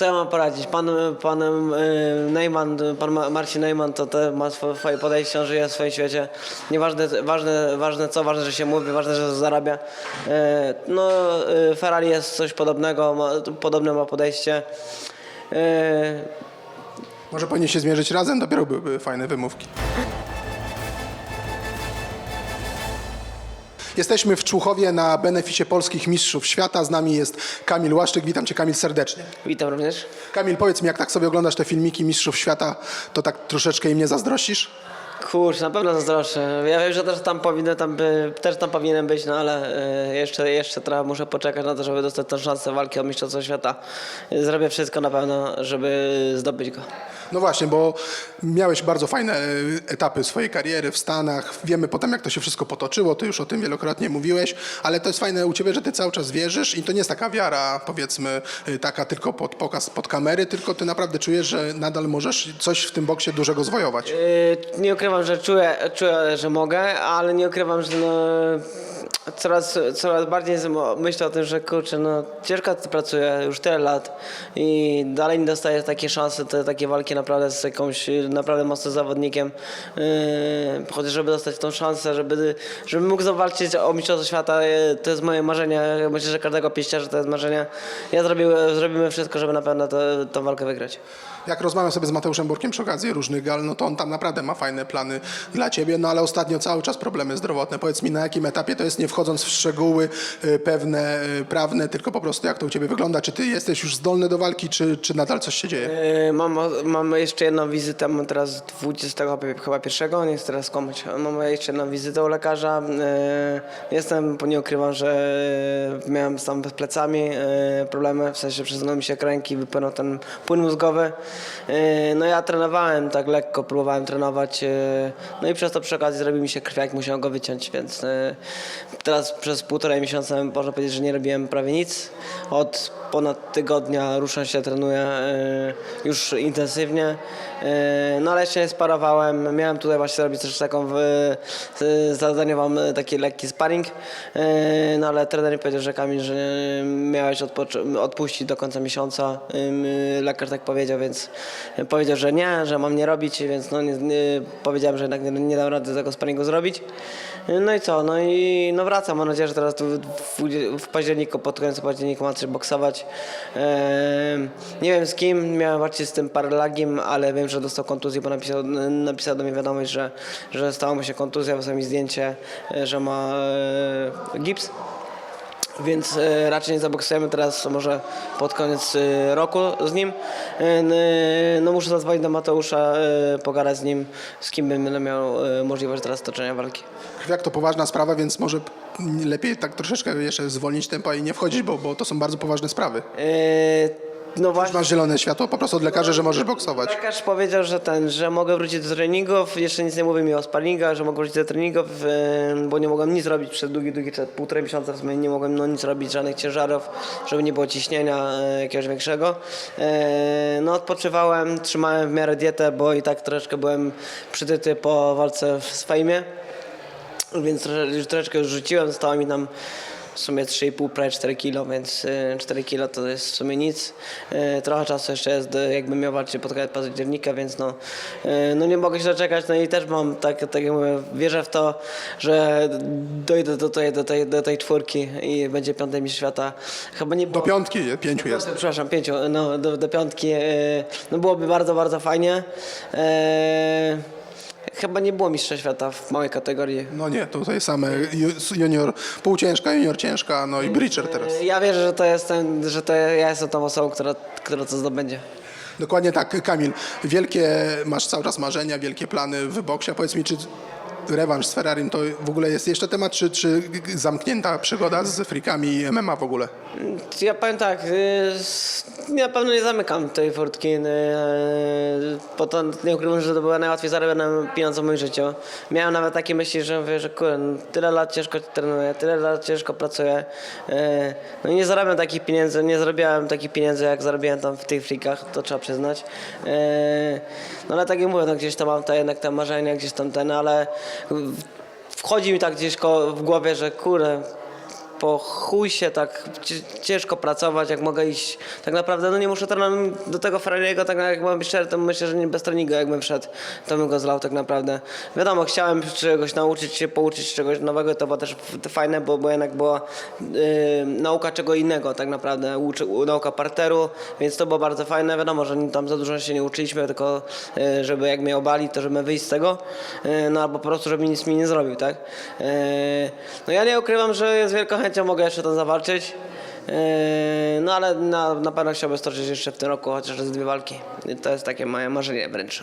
Co ja mam poradzić? Pan, pan e, Neyman, pan Ma- Marcin Neyman to te ma swo- swoje podejście, on żyje w swoim świecie. Nieważne ważne, ważne co, ważne, że się mówi, ważne, że zarabia. E, No, e, Ferrari jest coś podobnego, ma, podobne ma podejście. Może powinni się zmierzyć razem, dopiero byłyby fajne wymówki. Jesteśmy w Człuchowie na beneficie polskich mistrzów świata. Z nami jest Kamil Łaszczyk. Witam cię Kamil serdecznie. Witam również. Kamil, powiedz mi, jak tak sobie oglądasz te filmiki mistrzów świata, to tak troszeczkę im nie zazdrościsz? Kurczę, na pewno zazdroszczę. Ja wiem, że też tam tam by, też tam powinienem być, no ale e, jeszcze, jeszcze trochę muszę poczekać na to, żeby dostać tę szansę walki o Mistrzostwo Świata. Zrobię wszystko na pewno, żeby zdobyć go. No właśnie, bo miałeś bardzo fajne e, etapy swojej kariery w Stanach. Wiemy potem, jak to się wszystko potoczyło, ty już o tym wielokrotnie mówiłeś, ale to jest fajne u ciebie, że ty cały czas wierzysz i to nie jest taka wiara, powiedzmy, e, taka tylko pod pokaz, pod kamery, tylko ty naprawdę czujesz, że nadal możesz coś w tym boksie dużego zwojować. Yy, Nie ukrywam, że czuję, czuję, że mogę, ale nie ukrywam, że no, coraz, coraz bardziej myślę o tym, że kurczę, no ciężko pracuję już tyle lat i dalej nie dostaję takie szanse, te takie walki naprawdę z jakąś yy, naprawdę mocnym zawodnikiem. Yy, Chociaż żeby dostać tą szansę, żeby, żeby mógł zawalczyć o Mistrzostwo Świata, yy, to jest moje marzenie. Myślę, że każdego pieściarza to jest marzenie. Ja zrobiłem, zrobimy wszystko, żeby na pewno tę- walkę wygrać. Jak rozmawiam sobie z Mateuszem Borkiem przy okazji różnych gal, no to on tam naprawdę ma fajne plany dla ciebie, no ale ostatnio cały czas problemy zdrowotne. Powiedz mi, na jakim etapie to jest, nie wchodząc w szczegóły y, pewne, prawne, tylko po prostu jak to u ciebie wygląda? Czy ty jesteś już zdolny do walki, czy, czy nadal coś się dzieje? Yy, Mam, mam jeszcze jedną wizytę, mam teraz 20 chyba pierwszego, nie jest teraz skłamać. Mam jeszcze jedną wizytę u lekarza. Yy, Jestem, bo nie ukrywam, że miałem tam z plecami yy, problemy, w sensie przesunął mi się kręgi, wypłynął ten płyn mózgowy. No ja trenowałem tak lekko, próbowałem trenować, no i przez to przy okazji zrobił mi się krwiak, musiałem go wyciąć, więc teraz przez półtorej miesiąca można powiedzieć, że nie robiłem prawie nic. Od ponad tygodnia ruszam się, trenuję e, już intensywnie. E, No ale jeszcze nie sparowałem. Miałem tutaj właśnie zrobić też taką w, e, zadaniową e, taki lekki sparring. E, No ale trener mi powiedział, że Kamil, że miałeś odpuścić do końca miesiąca. Lekarz tak powiedział, więc powiedział, że nie, że mam nie robić, więc no nie, powiedziałem, że jednak nie, nie dam rady tego sparingu zrobić. No i co? No i no wracam. Mam nadzieję, że teraz w, w, październiku, pod koniec października mam coś boksować. Ehm, nie wiem z kim, miałem walczyć z tym Ale wiem, że dostał kontuzję, bo napisał, napisał do mnie wiadomość, że, że stała mu się kontuzja, wysłał mi zdjęcie, e, że ma e, gips. Więc e, raczej nie zaboksujemy teraz, może pod koniec roku z nim. No muszę zadzwonić do Mateusza, pogadać z nim, z kim będę miał możliwość teraz toczenia walki. Krwiak to poważna sprawa, więc może lepiej tak troszeczkę jeszcze zwolnić tempa i nie wchodzić, bo, bo to są bardzo poważne sprawy. No właśnie. masz zielone światło po prostu od lekarzy, że możesz boksować. Lekarz powiedział, że ten, że mogę wrócić do treningów, jeszcze nic nie mówi mi o sparingach, że mogę wrócić do treningów, bo nie mogłem nic robić przez długi, długi czas, półtorej miesiąca w sumie nie mogłem no, nic robić, żadnych ciężarów, żeby nie było ciśnienia e, jakiegoś większego. E, No odpoczywałem, trzymałem w miarę dietę, bo i tak troszeczkę byłem przytyty po walce w Swejmie, więc troszeczkę już rzuciłem, zostało mi tam w sumie 3,5, prawie 4 kilo, więc y, 4 kilo to jest w sumie nic. Y, Trochę czasu jeszcze jest, do- jakbym miał walczyć pod koniec października, więc no, y, no nie mogę się doczekać. No i też mam, tak, tak jak mówię, wierzę w to, że dojdę do tej, do tej, do tej czwórki i będzie piąty mistrz świata. Chyba nie Do było... piątki, pięciu jest. Przepraszam, pięciu, no do, do piątki. No byłoby bardzo, bardzo fajnie. Chyba nie było mistrza świata w małej kategorii. No nie, tutaj same ju- junior, półciężka, junior ciężka, no i breacher teraz. E, Ja wierzę, że to jest ten, że to ja jestem tą osobą, która, która to zdobędzie. Dokładnie tak, Kamil. Wielkie, masz cały czas marzenia, wielkie plany w boksie. Powiedz mi, czy rewanż z Ferrarim to w ogóle jest jeszcze temat, czy, czy zamknięta przygoda z frikami MMA w ogóle? Ja powiem tak, y, na pewno nie zamykam tej furtki, y, bo to nie ukrywam, że to były najłatwiej zarobione pieniądze w moim życiu. Miałem nawet takie myśli, że mówię, że kurde, no, tyle lat ciężko trenuję, tyle lat ciężko pracuję. y, No nie zarabiam takich pieniędzy, nie zarabiałem takich pieniędzy, jak zarobiłem tam w tych frikach, to trzeba przyznać. Y, No ale tak jak mówię, no gdzieś tam mam te, jednak te marzenia, gdzieś tam ten, ale wchodzi mi tak gdzieś w głowie, że kurde, po chuj się tak ciężko pracować, jak mogę iść. Tak naprawdę, no nie muszę trenem do tego Ferrariego, tak jak mam być szczery, to myślę, że nie bez treningu jakbym wszedł, to bym go zlał tak naprawdę. Wiadomo, chciałem czegoś nauczyć się, pouczyć czegoś nowego, to było też fajne, bo, bo jednak była yy, nauka czego innego tak naprawdę, uczy, nauka parteru, więc to było bardzo fajne. Wiadomo, że tam za dużo się nie uczyliśmy, tylko yy, żeby jak mnie obali, to żeby wyjść z tego, yy, no albo po prostu, żeby nic mi nie zrobił, tak? Yy, no ja nie ukrywam, że z wielką chęcią mogę jeszcze tam zawalczyć. Yy, No ale na, na pewno chciałbym stoczyć jeszcze w tym roku chociaż dwie walki. To jest takie moje marzenie wręcz.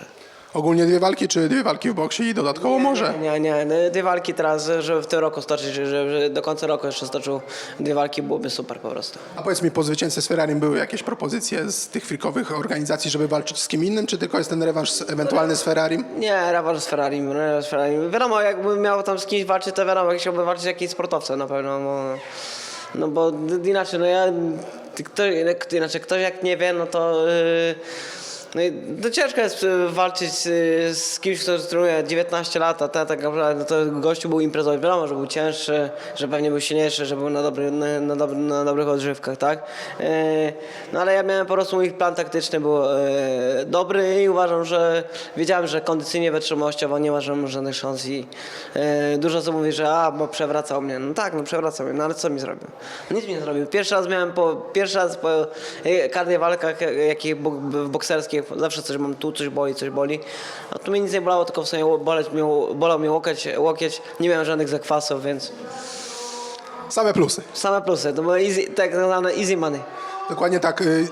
Ogólnie dwie walki, czy dwie walki w boksie i dodatkowo może? Nie, nie, nie, dwie walki teraz, żeby w tym roku stoczyć, żeby do końca roku jeszcze stoczył dwie walki, byłoby super po prostu. A powiedz mi, po zwycięstwie z Ferrari były jakieś propozycje z tych frikowych organizacji, żeby walczyć z kim innym, czy tylko jest ten rewanż z- ewentualny z Ferrari? Nie, rewanż z Ferrari, rewanż z Ferrari. Wiadomo, jakbym miał tam z kimś walczyć, to wiadomo, jak chciałbym walczyć z jakimś sportowcem na pewno. Bo, no bo inaczej, no ja, ktoś, inaczej ktoś jak nie wie, no to... Yy, no i to ciężko jest y, walczyć z, z kimś, kto trenuje 19 lat, a ten tak naprawdę no to gościu był imprezowy. Wiadomo, że był cięższy, że pewnie był silniejszy, że był na, dobry, na, na, dobry, na dobrych odżywkach, tak? Yy, no ale ja miałem po prostu mój plan taktyczny był dobry i uważam, że wiedziałem, że kondycyjnie, wytrzymałościowo nie ma ża- żadnych szans i dużo co mówi, że a, bo przewracał mnie. No tak, no przewracał mnie, no ale co mi zrobił? Nic mi nie zrobił. Pierwszy raz miałem po, pierwszy raz po yy, każdej jakich w bokserskich, zawsze coś mam tu, coś boli, coś boli. A tu mnie nic nie bolało, tylko w sumie boleć mnie, bolał mnie łokieć, łokieć. Nie miałem żadnych zakwasów, więc Same plusy. same plusy. To było easy, tak zwane easy money. Dokładnie tak. Y,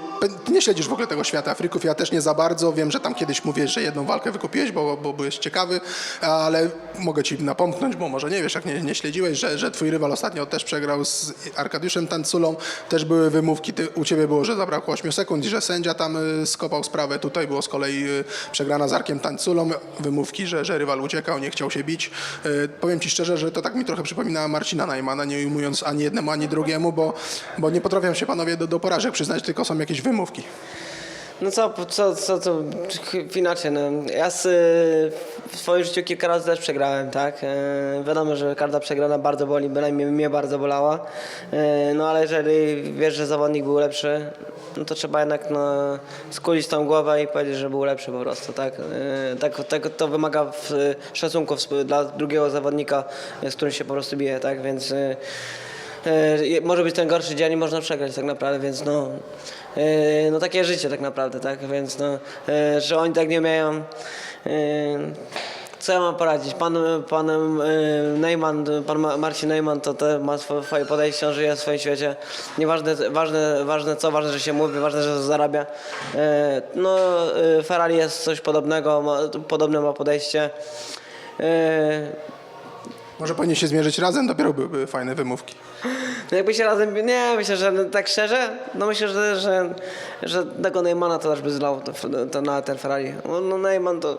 Ty nie śledzisz w ogóle tego świata frików, ja też nie za bardzo. Wiem, że tam kiedyś mówiłeś, że jedną walkę wykupiłeś, bo, bo byłeś ciekawy, ale mogę ci napomknąć, bo może nie wiesz, jak nie, nie śledziłeś, że, że twój rywal ostatnio też przegrał z Arkadiuszem Tanculą. Też były wymówki, ty, u ciebie było, że zabrakło 8 sekund i że sędzia tam y, skopał sprawę. Tutaj było z kolei y, przegrana z Arkiem Tanculą. Wymówki, że, że rywal uciekał, nie chciał się bić. Powiem ci szczerze, że to tak mi trochę przypomina Marcina Najmana, nie ujmując ani jednemu, ani drugiemu, bo, bo nie potrafią się panowie do, do porażek przyznać, tylko są jakieś wymówki. No co, co, co to inaczej, no. Ja z, w swoim życiu kilka razy też przegrałem, tak? E, wiadomo, że każda przegrana bardzo boli, bynajmniej mnie bardzo bolała. E, no ale jeżeli wiesz, że zawodnik był lepszy, no to trzeba jednak no, skulić tą głowę i powiedzieć, że był lepszy po prostu, tak? E, tak, tak to wymaga w, dla drugiego zawodnika, z którym się po prostu bije, tak? Więc... E, E, może być ten gorszy dzień i można przegrać tak naprawdę, więc no, e, no takie życie tak naprawdę, tak, więc no, e, że oni tak nie mają. e, Co ja mam poradzić? Pan, pan e, Neyman, pan Ma- Marcin Neyman to te ma swo- swoje podejście, on żyje w swoim świecie. Nieważne ważne, ważne co, ważne, że się mówi, ważne, że zarabia. E, No, e, Ferrari jest coś podobnego, ma, podobne ma podejście. E, Może powinni się zmierzyć razem, dopiero byłyby fajne wymówki. No jakby się razem, nie, myślę, że tak szczerze, no myślę, że, że, że tego Neymana to też by zlał to, to na ten Ferrari. No, no Neyman to,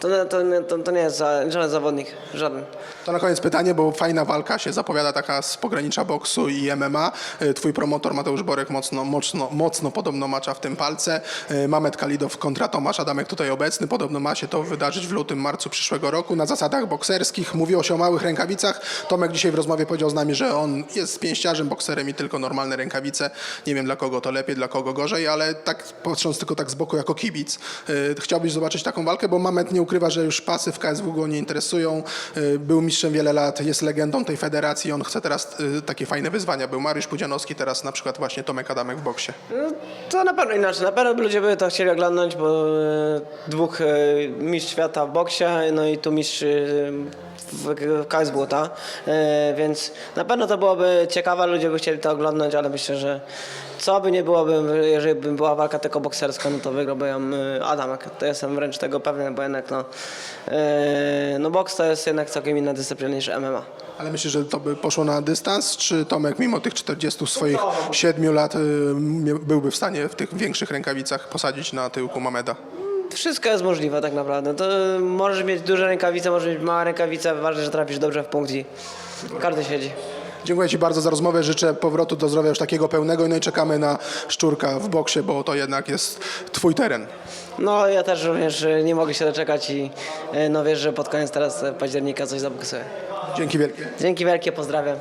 to, to, to, to nie jest za, żaden zawodnik, żaden. To na koniec pytanie, bo fajna walka się zapowiada taka z pogranicza boksu i MMA. Y, Twój promotor Mateusz Borek mocno, mocno, mocno podobno macza w tym palce. Y, Mamet Kalidow kontra Tomasz Adamek tutaj obecny. Podobno ma się to wydarzyć w lutym, marcu przyszłego roku na zasadach bokserskich. Mówiło się o małych rękawicach. Tomek dzisiaj w rozmowie powiedział z nami, że on jest pięściarzem, bokserem i tylko normalne rękawice. Nie wiem dla kogo to lepiej, dla kogo gorzej, ale tak patrząc tylko tak z boku jako kibic, y, chciałbyś zobaczyć taką walkę, bo Mamet nie ukrywa, że już pasy w KSW go nie interesują. Y, Był mistrzem wiele lat, jest legendą tej federacji, on chce teraz y, takie fajne wyzwania. Był Mariusz Pudzianowski, teraz na przykład właśnie Tomek Adamek w boksie. No, to na pewno inaczej, na pewno ludzie by to chcieli oglądać, bo e, dwóch mistrz świata w boksie, no i tu mistrz w, KSW, ta? Więc na pewno to byłoby ciekawe, ludzie by chcieli to oglądać, ale myślę, że co by nie byłoby, jeżeli by była walka tylko bokserska, no to wygrałby ją e, Adamek. To jestem wręcz tego pewny, bo jednak no, e, no boks to jest jednak całkiem inna dyscyplina niż MMA. Ale myślisz, że to by poszło na dystans, czy Tomek mimo tych 40 swoich 7 lat y, byłby w stanie w tych większych rękawicach posadzić na tyłku Mameda? Wszystko jest możliwe tak naprawdę. To możesz mieć duże rękawice, możesz mieć małe rękawice, ważne, że trafisz dobrze w punkt i każdy siedzi. Dziękuję Ci bardzo za rozmowę. Życzę powrotu do zdrowia już takiego pełnego no i czekamy na szczurka w boksie, bo to jednak jest Twój teren. No ja też również y, nie mogę się doczekać i y, no wiesz, że pod koniec teraz października coś zaboksuję. Dzięki wielkie. Dzięki wielkie, pozdrawiam.